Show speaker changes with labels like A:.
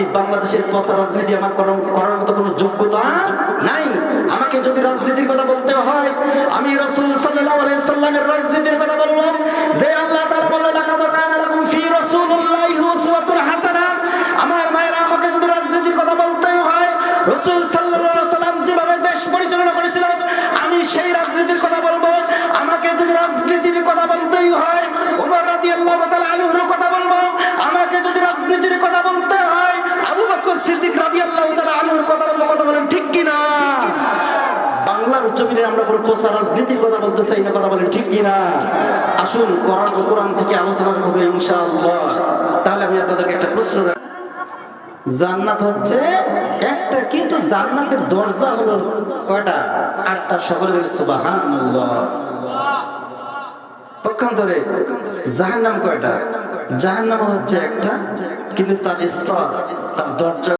A: এই বাংলাদেশের পচা রাজনীতি আমার করার মতো কোনো যোগ্যতা নাই। আমাকে যদি রাজনীতির কথা বলতে হয়, আমি রসুল আলাইহি সাল্লামের রাজনীতির কথা বলব। যে আল্লাহ আমার আমাকে যদি রাজনীতির কথা হয়, রাসূল সাল্লাম যেভাবে দেশ পরিচালনা করেছিল, আমি সেই রাজনীতির কথা বলব। আমাকে যদি রাজনীতির কথা বলতেই হয় বাংলার জমিনে আমরা কোনো পোষা রাজনীতির কথা বলতে চাই না, কথা বলেন ঠিক কি না আসুন, কোরআন ও কোরআন থেকে আলোচনা হবে ইনশাআল্লাহ। তাহলে আমি আপনাদেরকে একটা প্রশ্ন। জান্নাত হচ্ছে একটা, কিন্তু জান্নাতের দরজা হলো কয়টা? আটটা, সকলে বলে সুবহানাল্লাহ। পক্ষান্তরে জাহান্নাম কয়টা? জাহান্নাম হচ্ছে একটা, কিন্তু তার স্তর, তার দরজা